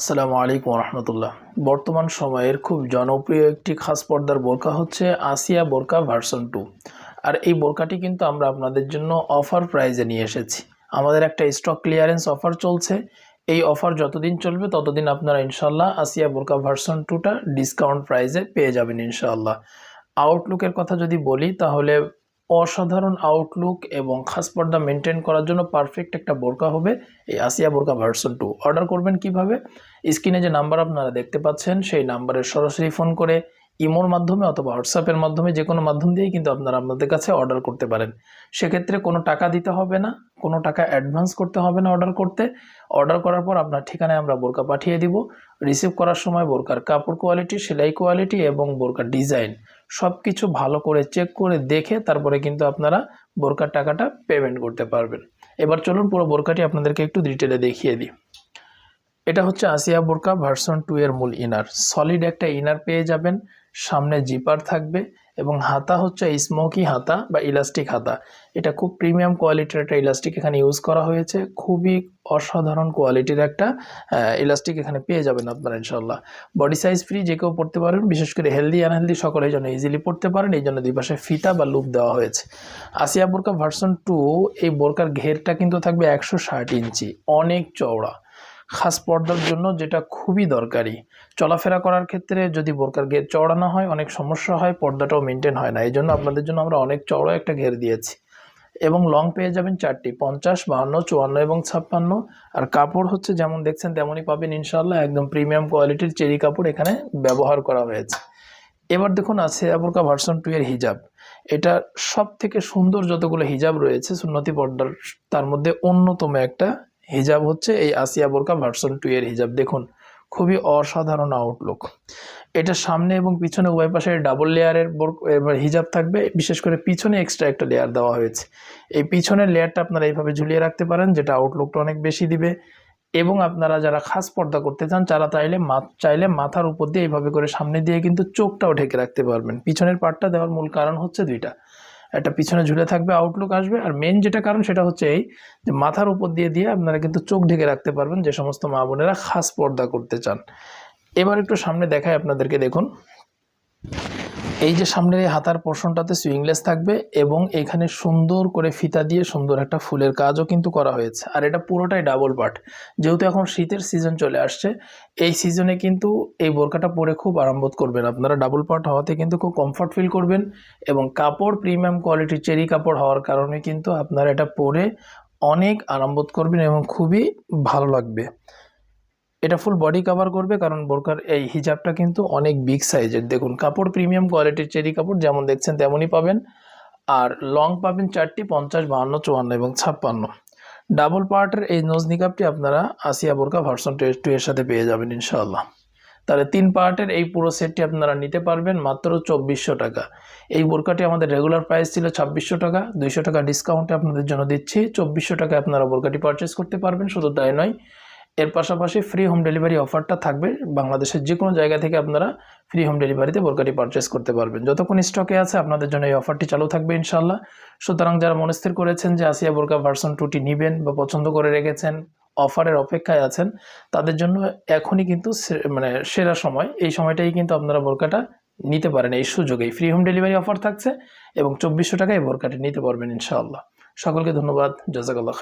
আসসালামু আলাইকুম রহমতুল্লাহ বর্তমান সময়ের খুব জনপ্রিয় একটি খাস পর্দার বোরকা হচ্ছে আসিয়া বোরকা ভার্সন টু আর এই বোরকাটি কিন্তু আমরা আপনাদের জন্য অফার প্রাইজে নিয়ে এসেছি। আমাদের একটা স্টক ক্লিয়ারেন্স অফার চলছে। এই অফার যতদিন চলবে ততদিন আপনারা ইনশাল্লাহ আসিয়া বোরকা ভার্সন টুটা ডিসকাউন্ট প্রাইজে পেয়ে যাবেন ইনশাআল্লাহ। আউটলুকের কথা যদি বলি তাহলে অসাধারণ আউটলুক এবং খাস পর্দা মেনটেন করার জন্য পারফেক্ট একটা বোরকা হবে, এই আসিয়া বোরকা ভার্সন টু অর্ডার করবেন কীভাবে? স্ক্রিনে যে নাম্বার আপনারা দেখতে পাচ্ছেন, সেই নাম্বারে সরাসরি ফোন করে ইমোর মাধ্যমে অথবা হোয়াটসঅ্যাপের মাধ্যমে যে কোনো মাধ্যম দিয়েই কিন্তু আপনারা আপনাদের কাছে অর্ডার করতে পারেন। সেক্ষেত্রে কোনো টাকা দিতে হবে না, কোনো টাকা অ্যাডভান্স করতে হবে না অর্ডার করতে। অর্ডার করার পর আপনার ঠিকানায় আমরা বোরকা পাঠিয়ে দিব। রিসিভ করার সময় বোরকার কাপড় কোয়ালিটি সেলাই কোয়ালিটি এবং বোরকার ডিজাইন সব কিছু ভালো করে চেক করে দেখে তারপরে কিন্তু আপনারা বোরকার টাকাটা পেমেন্ট করতে পারবেন। এবার চলুন পুরো বোরকাটি আপনাদেরকে একটু ডিটেলে দেখিয়ে দিই। এটা হচ্ছে আসিয়া বোরকা ভার্সন টু এর মূল ইনার সলিড একটা ইনার পেয়ে যাবেন। সামনে জিপার থাকবে এবং হাতা হচ্ছে স্মোকি হাতা বা ইলাস্টিক হাতা। এটা খুব প্রিমিয়াম কোয়ালিটির একটা ইলাস্টিক এখানে ইউজ করা হয়েছে। খুবই অসাধারণ কোয়ালিটির একটা ইলাস্টিক এখানে পেয়ে যাবেন আপনারা ইনশাল্লাহ বডি সাইজ ফ্রি যে কেউ পড়তে পারেন, বিশেষ করে হেলদি আনহেলদি সকলের জন্য ইজিলি পড়তে পারেন, এই জন্য দুই পাশে ফিতা বা লুপ দেওয়া হয়েছে। আসিয়া বোরকা ভার্সন টু এই বোরকার ঘেরটা কিন্তু থাকবে একশো ষাট ইঞ্চি, অনেক চওড়া। খাস পর্দার জন্য যেটা খুবই দরকারি। চলাফেরা করার ক্ষেত্রে যদি বোরকার ঘের চওড়া না হয়, অনেক সমস্যা হয়, পর্দাটাও মেনটেন হয় না। এই জন্য আপনাদের জন্য আমরা অনেক চওড়া একটা ঘের দিয়েছি। এবং লং পেয়ে যাবেন চারটি, পঞ্চাশ, বাহান্ন, চুয়ান্ন এবং ছাপ্পান্ন। আর কাপড় হচ্ছে যেমন দেখছেন, তেমনই পাবেন ইনশাল্লাহ একদম প্রিমিয়াম কোয়ালিটির চেরি কাপড় এখানে ব্যবহার করা হয়েছে। এবার দেখুন, আছে আবরকা ভার্সন টু এর হিজাব। এটা সব থেকে সুন্দর যতগুলো হিজাব রয়েছে, সুন্নতি পর্দার, তার মধ্যে অন্যতম একটা হিজাব হচ্ছে এই আসিয়া বোরকা ভার্সন টু এর হিজাব। দেখুন, খুবই অসাধারণ আউটলুক এটা সামনে এবং পিছনে উভয় পাশে ডাবল লেয়ারের এবার হিজাব থাকবে, বিশেষ করে পিছনে এক্সট্রা একটা লেয়ার দেওয়া হয়েছে। এই পিছনের লেয়ারটা আপনারা এইভাবে ঝুলিয়ে রাখতে পারেন, যেটা আউটলুকটা অনেক বেশি দিবে। এবং আপনারা যারা খাস পর্দা করতে চান, তারা চাইলে চাইলে মাথার উপর দিয়ে এইভাবে করে সামনে দিয়ে কিন্তু চোখটাও ঢেকে রাখতে পারবেন। পিছনের পার্টটা দেওয়ার মূল কারণ হচ্ছে দুইটা। একটা পিছনে ঝুলে থাকবে আউটলুক আসবে। আর মেন যেটা কারণ সেটা হচ্ছে এই যে মাথার উপর দিয়ে দিয়ে আপনারা কিন্তু চোখ ঢেকে রাখতে পারবেন যে সমস্ত মা বোনেরা খাস পর্দা করতে চান। এবার একটু সামনে দেখায় আপনাদেরকে, দেখুন। এই যে সামনের এই হাতার পোর্শনটাতে সুইংলেস থাকবে এবং এখানে সুন্দর করে ফিতা দিয়ে সুন্দর একটা ফুলের কাজও কিন্তু করা হয়েছে। আর এটা পুরোটাই ডাবল পার্ট যেহেতু এখন শীতের সিজন চলে আসছে, এই সিজনে কিন্তু এই বোরকাটা পরে খুব আরামবোধ করবেন। আপনারা ডাবল পার্ট হওয়াতে কিন্তু খুব কমফর্ট ফিল করবেন এবং কাপড় প্রিমিয়াম কোয়ালিটির চেরি কাপড় হওয়ার কারণে কিন্তু আপনারা এটা পরে অনেক আরামবোধ করবেন এবং খুবই ভালো লাগবে। এটা ফুল বডি কভার করবে কারণ বোরকার এই হিজাবটা কিন্তু অনেক বিগ সাইজের দেখুন, কাপড় প্রিমিয়াম কোয়ালিটির চেরি কাপড়, যেমন দেখছেন তেমনই পাবেন। আর লং পাবেন চারটি, পঞ্চাশ, বাহান্ন, চুয়ান্ন এবং ছাপ্পান্ন। ডাবল পার্টের এই নোজ নিকাপটি আপনারা আসিয়া বোরকা ভার্সন টু এর সাথে পেয়ে যাবেন ইনশাআল্লাহ। তাহলে তিন পার্টের এই পুরো সেটটি আপনারা নিতে পারবেন মাত্র চব্বিশশো টাকা। এই বোরকাটি আমাদের রেগুলার প্রাইস ছিল ছাব্বিশশো টাকা, দুইশো টাকা ডিসকাউন্টে আপনাদের জন্য দিচ্ছি। চব্বিশশো টাকা আপনারা বোরকাটি পারচেস করতে পারবেন, শুধু তাই নয় এর পাশাপাশি ফ্রি হোম ডেলিভারি অফারটা থাকবে। বাংলাদেশের যে কোনো জায়গা থেকে আপনারা ফ্রি হোম ডেলিভারিতে বোরকাটি পারচেস করতে পারবেন। যতক্ষণ স্টকে আছে, আপনাদের জন্য এই অফারটি চালু থাকবে ইনশাল্লাহ সুতরাং যারা মনস্থির করেছেন যে আসিয়া বোরকা ভার্সন টুটি নেবেন বা পছন্দ করে রেখেছেন অফারের অপেক্ষায় আছেন, তাদের জন্য এখনই কিন্তু মানে সেরা সময়। এই সময়টাই কিন্তু আপনারা বোরকাটা নিতে পারেন এই সুযোগেই ফ্রি হোম ডেলিভারি অফার থাকছে এবং চব্বিশশো টাকায় বোরকাটি নিতে পারবেন ইনশাআল্লাহ। সকলকে ধন্যবাদ। জাজাকাল্লাহ